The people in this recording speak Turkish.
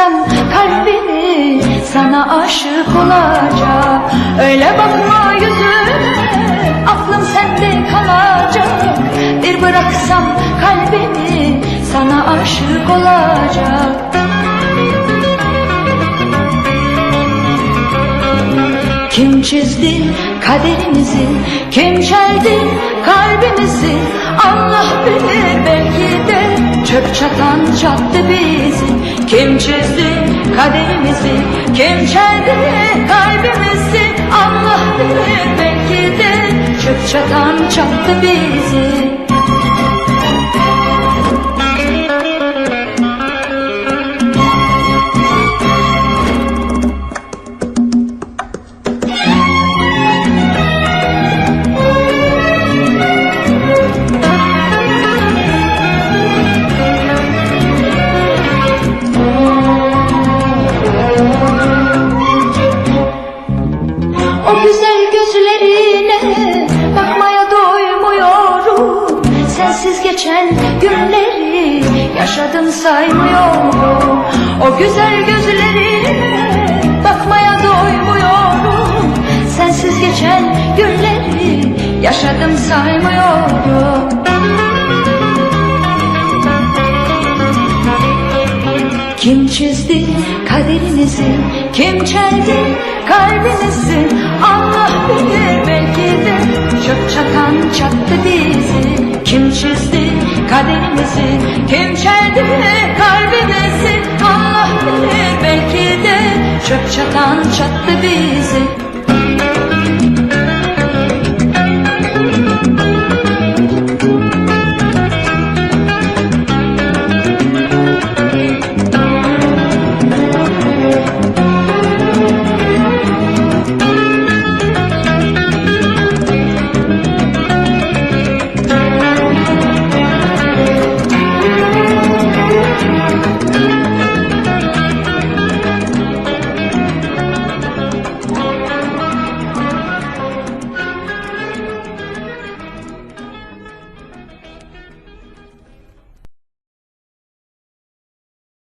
bıraksam kalbimi sana aşık olacak Öyle bakma yüzüme aklım sende kalacak. Bir bıraksam kalbimi sana aşık olacak. Kim çizdi kaderimizi Kim çeldi kalbimizi? Allah bilir belki Çöp çatan çattı bizi Kim çizdi kaderimizi Kim çeldi kalbimizi Allah bilir belki de Çöp çatan çattı bizi Sensiz geçen günleri yaşadım saymıyorum O güzel gözlerine bakmaya doymuyorum Sensiz geçen günleri yaşadım saymıyorum Kim çizdi kaderinizi? Kim çeldi kalbinizi? Allah bilir belki de Çöp çatan çattı çizdi kaderimizi Kim çeldi kalbimizi? Allah bilir belki de Çöp çatan çattı bizi la, la.